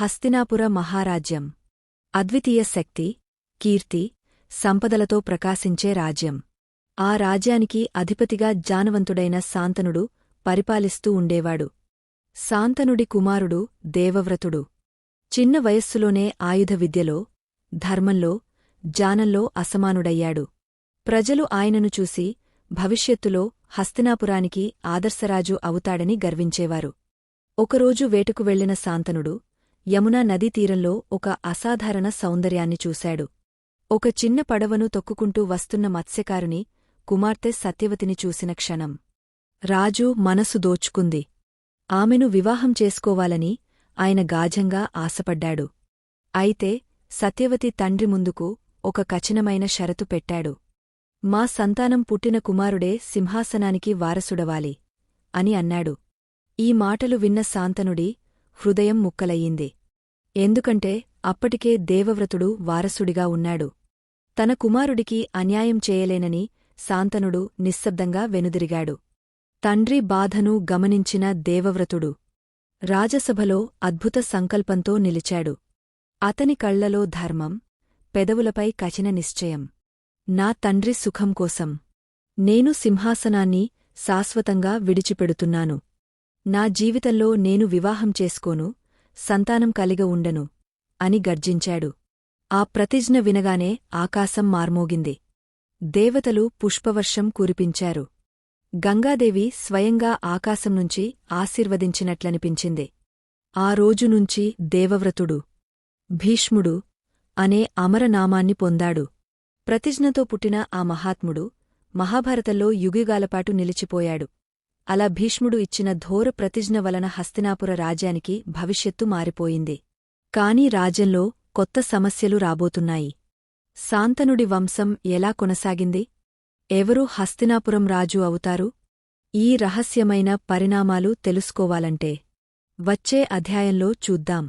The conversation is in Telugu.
హస్తినాపుర మహారాజ్యం. అద్వితీయ శక్తి కీర్తి సంపదలతో ప్రకాశించే రాజ్యం. ఆ రాజ్యానికి అధిపతిగా జానవంతుడైన శాంతనుడు పరిపాలిస్తూ ఉండేవాడు. శాంతనుడి కుమారుడు దేవవ్రతుడు. చిన్న వయస్సులోనే ఆయుధ విద్యలో ధర్మంలో జానంలో అసమానుడయ్యాడు. ప్రజలు ఆయనను చూసి భవిష్యత్తులో హస్తినాపురానికి ఆదర్శరాజు అవుతాడని గర్వించేవారు. ఒకరోజు వేటకు వెళ్ళిన శాంతనుడు యమునా నదీ తీరంలో ఒక అసాధారణ సౌందర్యాన్ని చూశాడు. ఒక చిన్న పడవను తొక్కుకుంటూ వస్తున్న మత్స్యకారుని కుమార్తె సత్యవతిని చూసిన క్షణం. రాజు మనసు దోచుకుంది. ఆమెను వివాహం చేసుకోవాలని ఆయన గాజంగా ఆశపడ్డాడు. అయితే సత్యవతి తండ్రి ముందుకు ఒక కఠినమైన షరతు పెట్టాడు. మా సంతానం పుట్టిన కుమారుడే సింహాసనానికి వారసుడవాలి అని అన్నాడు. ఈ మాటలు విన్న శాంతనుడి హృదయం ముక్కలయ్యింది. ఎందుకంటే అప్పటికే దేవవ్రతుడు వారసుడిగా ఉన్నాడు. తన కుమారుడికి అన్యాయం చేయలేనని శాంతనుడు నిశ్శబ్దంగా వెనుదిరిగాడు. తండ్రి బాధను గమనించిన దేవవ్రతుడు రాజసభలో అద్భుత సంకల్పంతో నిలిచాడు. అతని కళ్ళలో ధర్మం పెదవులపై కచిన నిశ్చయం. నా తండ్రి సుఖం కోసం నేను సింహాసనాన్ని శాశ్వతంగా విడిచిపెడుతున్నాను. నా జీవితంలో నేను వివాహం చేసుకోను సంతానం కలిగ ఉండను అని గర్జించాడు. ఆ ప్రతిజ్ఞ వినగానే ఆకాశం మార్మోగింది. దేవతలు పుష్పవర్షం కురిపించారు. గంగాదేవి స్వయంగా ఆకాశం నుంచి ఆశీర్వదించినట్లనిపించింది. ఆ రోజు నుంచి దేవవ్రతుడు భీష్ముడు అనే అమరనామాన్ని పొందాడు. ప్రతిజ్ఞతో పుట్టిన ఆ మహాత్ముడు మహాభారతంలో యుగిగాలపాటు నిలిచిపోయాడు. అలా భీష్ముడు ఇచ్చిన ఘోర ప్రతిజ్ఞ వలన హస్తినాపుర రాజ్యానికి భవిష్యత్తు మారిపోయింది. కాని రాజ్యంలో కొత్త సమస్యలు రాబోతున్నాయి. శాంతనుడి వంశం ఎలా కొనసాగింది? ఎవరు హస్తినాపురం రాజు అవుతారు? ఈ రహస్యమైన పరిణామాలు తెలుసుకోవాలంటే వచ్చే అధ్యాయంలో చూద్దాం.